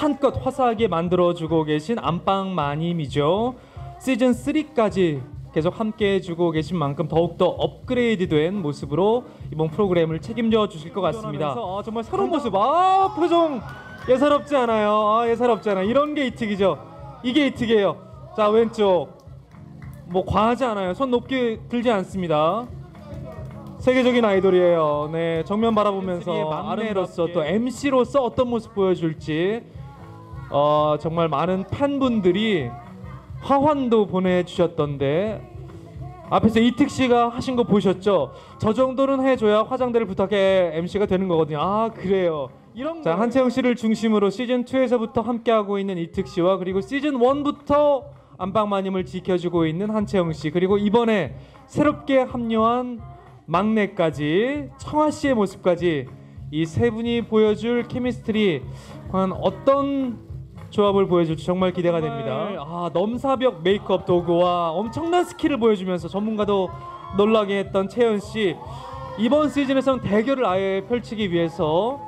한껏 화사하게 만들어주고 계신 안방 마님이죠. 시즌 3까지 계속 함께 해주고 계신 만큼 더욱더 업그레이드된 모습으로 이번 프로그램을 책임져 주실 것 같습니다. 아, 정말 새로운 모습, 아 표정 예사롭지 않아요. 아, 예사롭지 않아. 이런 게 이특이죠. 이게 이특이에요. 자 왼쪽 뭐 과하지 않아요. 손 높게 들지 않습니다. 세계적인 아이돌이에요. 네, 정면 바라보면서 아름로서 또 MC로서 어떤 모습 보여줄지 어, 정말 많은 팬분들이 화환도 보내주셨던데 앞에서 이특 씨가 하신 거 보셨죠? 저 정도는 해줘야 화장대를 부탁해 MC가 되는 거거든요. 아 그래요. 이런 자 한채영 씨를 중심으로 시즌 2에서부터 함께하고 있는 이특 씨와 그리고 시즌 1부터 안방마님을 지켜주고 있는 한채영 씨 그리고 이번에 새롭게 합류한 막내까지 청아 씨의 모습까지 이 세 분이 보여줄 케미스트리 과연 어떤 조합을 보여줄지 정말 기대가 됩니다. 아 넘사벽 메이크업 도구와 엄청난 스킬을 보여주면서 전문가도 놀라게 했던 채연 씨 이번 시즌에서는 대결을 아예 펼치기 위해서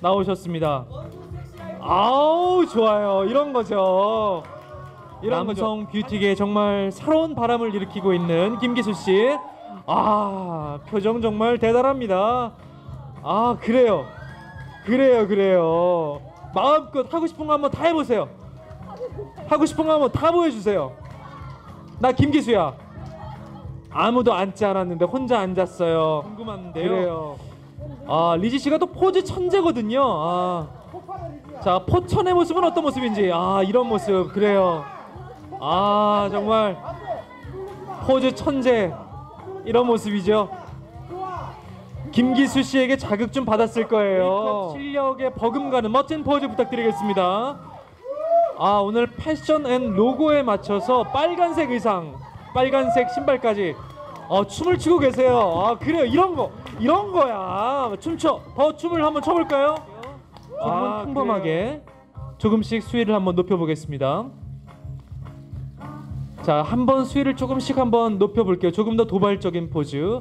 나오셨습니다. 아우 좋아요 이런 거죠. 이런 남성 뷰티계 정말 새로운 바람을 일으키고 있는 김기수 씨. 아 표정 정말 대단합니다. 아 그래요, 그래요, 그래요. 마음껏 하고 싶은 거 한번 다 해보세요. 하고 싶은 거 한번 다 보여주세요. 나 김기수야. 아무도 앉지 않았는데 혼자 앉았어요. 궁금한데요. 그래요. 아 리지 씨가 또 포즈 천재거든요. 아. 자 포천의 모습은 어떤 모습인지 아 이런 모습 그래요. 아 정말 포즈 천재 이런 모습이죠. 김기수 씨에게 자극 좀 받았을 거예요. 실력에 버금가는 멋진 포즈 부탁드리겠습니다. 아 오늘 패션 앤 로고에 맞춰서 빨간색 의상, 빨간색 신발까지 어, 춤을 추고 계세요. 아 그래요 이런 거 이런 거야. 춤춰 더 춤을 한번 춰볼까요? 조금은 평범하게 조금씩 수위를 한번 높여보겠습니다. 자, 한 번 수위를 조금씩 한번 높여볼게요. 조금 더 도발적인 포즈.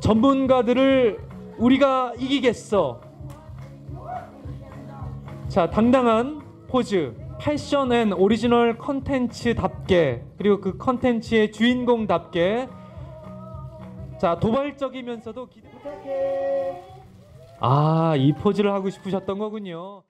전문가들을 우리가 이기겠어. 자, 당당한 포즈. 패션 앤 오리지널 컨텐츠답게 그리고 그 컨텐츠의 주인공답게 자 도발적이면서도 기대... 아, 이 포즈를 하고 싶으셨던 거군요.